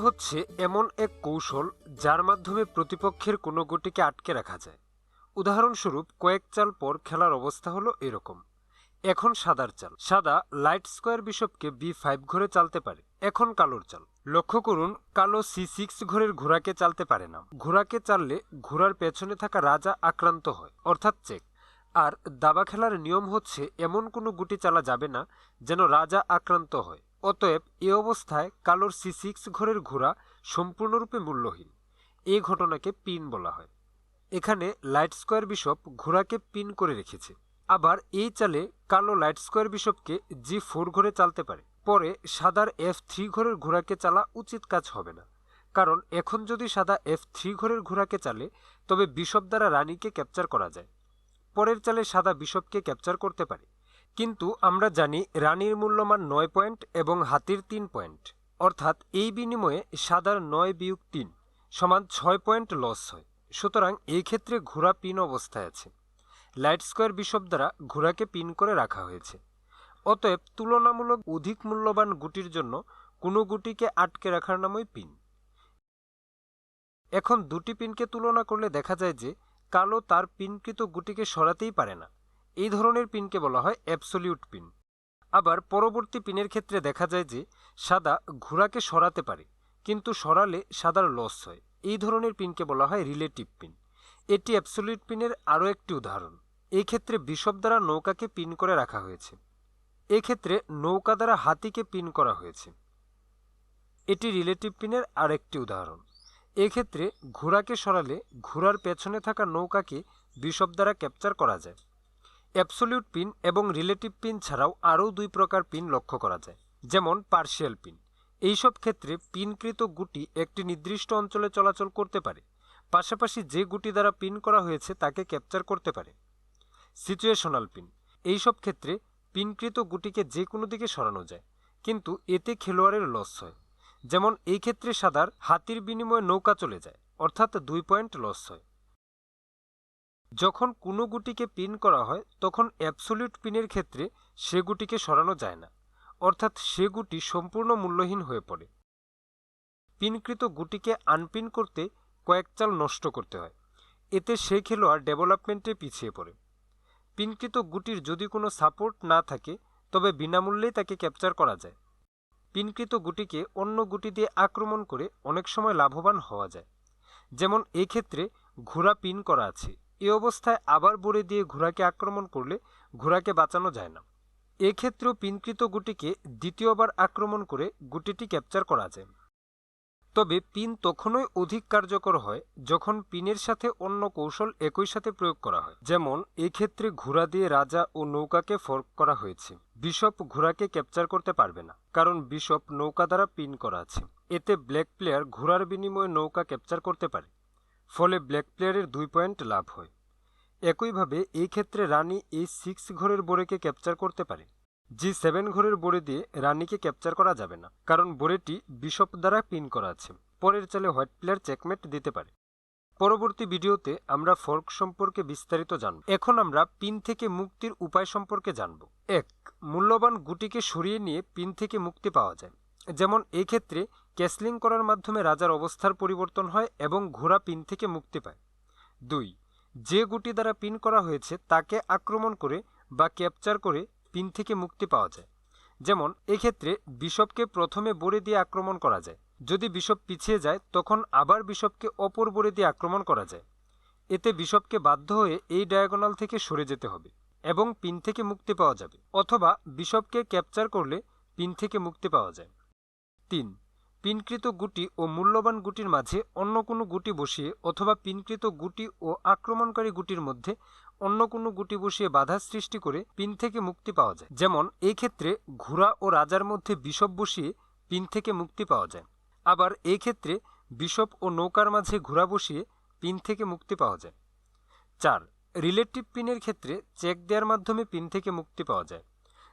হচ্ছে এমন এক কৌশল যার মাধ্যমে প্রতিপক্ষের কোনো গুটিকে আটকে রাখা যায়। উদাহরণস্বরূপ, কয়েক চাল পর খেলার অবস্থা হলো এরকম। এখন সাদার চাল। সাদা, লাইট স্কোয়ার বিশপকে বি ফাইভ ঘরে চালতে পারে। এখন কালোর চাল। লক্ষ্য করুন, কালো সি সিক্স ঘরের ঘোড়াকে চালতে পারে না। ঘোড়াকে চাললে ঘোড়ার পেছনে থাকা রাজা আক্রান্ত হয়, অর্থাৎ চেক। আর দাবা খেলার নিয়ম হচ্ছে, এমন কোনো গুটি চালা যাবে না যেন রাজা আক্রান্ত হয়। অতএব এ অবস্থায় কালোর সি সিক্স ঘরের ঘোড়া সম্পূর্ণরূপে মূল্যহীন। এই ঘটনাকে পিন বলা হয়। এখানে লাইট স্কোয়ার বিশপ ঘোড়াকে পিন করে রেখেছে। আবার এই চালে কালো লাইট স্কোয়ার বিশপকে জি ফোর ঘরে চালতে পারে। পরে সাদার এফ থ্রি ঘরের ঘোড়াকে চালা উচিত কাজ হবে না। কারণ এখন যদি সাদা এফ থ্রি ঘরের ঘোড়াকে চালে, তবে বিশপ দ্বারা রানীকে ক্যাপচার করা যায়। পরের চালে সাদা বিশপকে ক্যাপচার করতে পারে। কিন্তু আমরা জানি রানীর মূল্যমান নয় পয়েন্ট এবং হাতির তিন পয়েন্ট। অর্থাৎ এই বিনিময়ে সাদার নয় বিয়োগ তিন সমান ছয় পয়েন্ট লস হয়। সুতরাং এই ক্ষেত্রে ঘোড়া পিন অবস্থায় আছে। লাইট স্কোয়ার বিশপ দ্বারা ঘোড়াকে পিন করে রাখা হয়েছে। অতএব তুলনামূলক অধিক মূল্যবান গুটির জন্য কোনো গুটিকে আটকে রাখার নামই পিন। এখন দুটি পিনকে তুলনা করলে দেখা যায় যে কালো তার পিনকৃত গুটিকে সরাতেই পারে না। এই ধরনের পিনকে বলা হয় অ্যাবসলিউট পিন। আবার পরবর্তী পিনের ক্ষেত্রে দেখা যায় যে, সাদা ঘোড়াকে সরাতে পারে, কিন্তু সরালে সাদার লস হয়। এই ধরনের পিনকে বলা হয় রিলেটিভ পিন। এটি অ্যাবসলিউট পিনের আরও একটি উদাহরণ। এই ক্ষেত্রে বিশপ দ্বারা নৌকাকে পিন করে রাখা হয়েছে। এক্ষেত্রে নৌকা দ্বারা হাতিকে পিন করা হয়েছে। এটি রিলেটিভ পিনের আরেকটি উদাহরণ। এক্ষেত্রে ঘোড়াকে সরালে ঘোড়ার পেছনে থাকা নৌকাকে বিশপ দ্বারা ক্যাপচার করা যায়। অ্যাবসলিউট পিন এবং রিলেটিভ পিন ছাড়াও আরও দুই প্রকার পিন লক্ষ্য করা যায়। যেমন পার্শিয়াল পিন। এইসব ক্ষেত্রে পিনকৃত গুটি একটি নির্দিষ্ট অঞ্চলে চলাচল করতে পারে। পাশাপাশি যে গুটি দ্বারা পিন করা হয়েছে তাকে ক্যাপচার করতে পারে। Situational pin. এইসব ক্ষেত্রে পিনকৃত গুটিকে যে কোনো দিকে সরানো যায়, কিন্তু এতে খেলোয়াড়ের লস হয়। যেমন এই ক্ষেত্রে সাদার হাতির বিনিময়ে নৌকা চলে যায়, অর্থাৎ দুই পয়েন্ট লস হয়। যখন কোনো গুটিকে পিন করা হয়, তখন অ্যাবসলিউট পিনের ক্ষেত্রে সে গুটিকে সরানো যায় না। অর্থাৎ সে গুটি সম্পূর্ণ মূল্যহীন হয়ে পড়ে। পিনকৃত গুটিকে আনপিন করতে কয়েক চাল নষ্ট করতে হয়। এতে সে খেলোয়াড় ডেভেলপমেন্টে পিছিয়ে পড়ে। পিনকৃত গুটির যদি কোনো সাপোর্ট না থাকে, তবে বিনামূল্যেই তাকে ক্যাপচার করা যায়। পিনকৃত গুটিকে অন্য গুটি দিয়ে আক্রমণ করে অনেক সময় লাভবান হওয়া যায়। যেমন এক্ষেত্রে ঘোড়া পিন করা আছে। এ অবস্থায় আবার বড়ে দিয়ে ঘোড়াকে আক্রমণ করলে ঘোড়াকে বাঁচানো যায় না। এক্ষেত্রেও পিনকৃত গুটিকে দ্বিতীয়বার আক্রমণ করে গুটিটি ক্যাপচার করা যায়। তবে পিন তখনই অধিক কার্যকর হয় যখন পিনের সাথে অন্য কৌশল একই সাথে প্রয়োগ করা হয়। যেমন এক্ষেত্রে ঘোড়া দিয়ে রাজা ও নৌকাকে ফর্ক করা হয়েছে। বিশপ ঘোড়াকে ক্যাপচার করতে পারবে না, কারণ বিশপ নৌকা দ্বারা পিন করা আছে। এতে ব্ল্যাক প্লেয়ার ঘোড়ার বিনিময়ে নৌকা ক্যাপচার করতে পারে। ফলে ব্ল্যাক প্লেয়ারের দুই পয়েন্ট লাভ হয়। একইভাবে এই ক্ষেত্রে রানী এই সিক্স ঘরের বোরেকে ক্যাপচার করতে পারে। জি সেভেন ঘরের বোরে দিয়ে রানীকে ক্যাপচার করা যাবে না, কারণ বোরেটি বিশপ দ্বারা পিন করা আছে। পরের চালে হোয়াইট প্লেয়ার চেকমেট দিতে পারে। পরবর্তী ভিডিওতে আমরা ফর্ক সম্পর্কে বিস্তারিত জানব। এখন আমরা পিন থেকে মুক্তির উপায় সম্পর্কে জানব। এক, মূল্যবান গুটিকে সরিয়ে নিয়ে পিন থেকে মুক্তি পাওয়া যায়। যেমন এই ক্ষেত্রে ক্যাসলিং করার মাধ্যমে রাজার অবস্থার পরিবর্তন হয় এবং ঘোড়া পিন থেকে মুক্তি পায়। দুই, যে গুটি দ্বারা পিন করা হয়েছে তাকে আক্রমণ করে বা ক্যাপচার করে পিন থেকে মুক্তি পাওয়া যায়। যেমন, এক্ষেত্রে বিশপকে প্রথমে বড়ে দিয়ে আক্রমণ করা যায়। যদি বিশপ পিছিয়ে যায়, তখন আবার বিশপকে অপর বড়ে দিয়ে আক্রমণ করা যায়। এতে বিশপকে বাধ্য হয়ে এই ডায়াগোনাল থেকে সরে যেতে হবে এবং পিন থেকে মুক্তি পাওয়া যাবে, অথবা বিশপকে ক্যাপচার করলে পিন থেকে মুক্তি পাওয়া যায়। তিন পিনকৃত গুটি ও মূল্যবান গুটির মাঝে অন্য কোনো গুটি বসিয়ে অথবা পিনকৃত গুটি ও আক্রমণকারী গুটির মধ্যে অন্য কোনো গুটি বসিয়ে বাধা সৃষ্টি করে পিন থেকে মুক্তি পাওয়া যায়। যেমন, এই ক্ষেত্রে ঘোড়া ও রাজার মধ্যে বিশপ বসিয়ে পিন থেকে মুক্তি পাওয়া যায়। আবার এই ক্ষেত্রে বিশপ ও নৌকার মাঝে ঘোড়া বসিয়ে পিন থেকে মুক্তি পাওয়া যায়। চার, রিলেটিভ পিনের ক্ষেত্রে চেক দেওয়ার মাধ্যমে পিন থেকে মুক্তি পাওয়া যায়।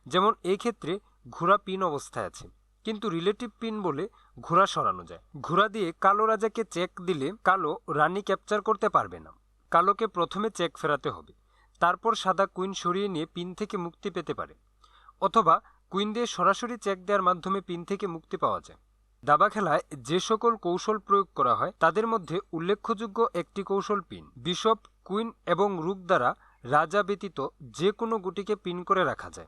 যেমন, এই ক্ষেত্রে ঘোড়া পিন অবস্থায় আছে। কিন্তু রিলেটিভ পিন বলে ঘোড়া সরানো যায়। ঘোড়া দিয়ে কালো রাজাকে চেক দিলে কালো রানী ক্যাপচার করতে পারবে না। কালোকে প্রথমে চেক ফেরাতে হবে। তারপর সাদা কুইন সরিয়ে নিয়ে পিন থেকে মুক্তি পেতে পারে। অথবা কুইন দিয়ে সরাসরি চেক দেওয়ার মাধ্যমে পিন থেকে মুক্তি পাওয়া যায়। দাবা খেলায় যে সকল কৌশল প্রয়োগ করা হয়, তাদের মধ্যে উল্লেখযোগ্য একটি কৌশল পিন বিশপ কুইন এবং রুক দ্বারা রাজা ব্যতীত যে কোনো গুটিকে পিন করে রাখা যায়।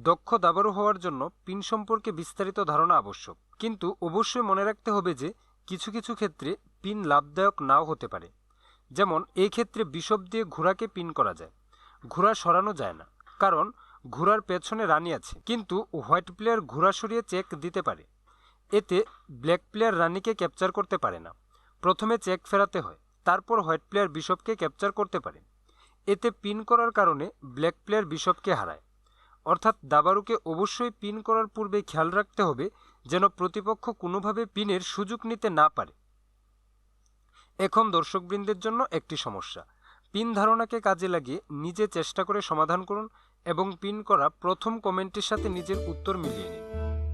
দক্ষ দাবারু হওয়ার জন্য পিন সম্পর্কে বিস্তারিত ধারণা আবশ্যক। কিন্তু অবশ্যই মনে রাখতে হবে যে, কিছু কিছু ক্ষেত্রে পিন লাভদায়ক নাও হতে পারে। যেমন, এই ক্ষেত্রে বিশপ দিয়ে ঘোড়াকে পিন করা যায়। ঘোড়া সরানো যায় না। কারণ, ঘোড়ার পেছনে রানী আছে। কিন্তু হোয়াইট প্লেয়ার ঘোড়া সরিয়ে চেক দিতে পারে। এতে ব্ল্যাক প্লেয়ার রানিকে ক্যাপচার করতে পারে না। প্রথমে চেক ফেরাতে হয়। তারপর হোয়াইট প্লেয়ার বিশপকে ক্যাপচার করতে পারে। এতে পিন করার কারণে ব্ল্যাক প্লেয়ার বিশপকে হারায়। অর্থাৎ দাবারুকে অবশ্যই পিন করার পূর্বে খেয়াল রাখতে হবে যেন প্রতিপক্ষ কোনোভাবে পিনের সুযোগ নিতে না পারে। এখন দর্শকবৃন্দের জন্য একটি সমস্যা। পিন ধারণাকে কাজে লাগিয়ে নিজে চেষ্টা করে সমাধান করুন এবং পিন করা প্রথম কমেন্টের সাথে নিজের উত্তর মিলিয়ে নিন।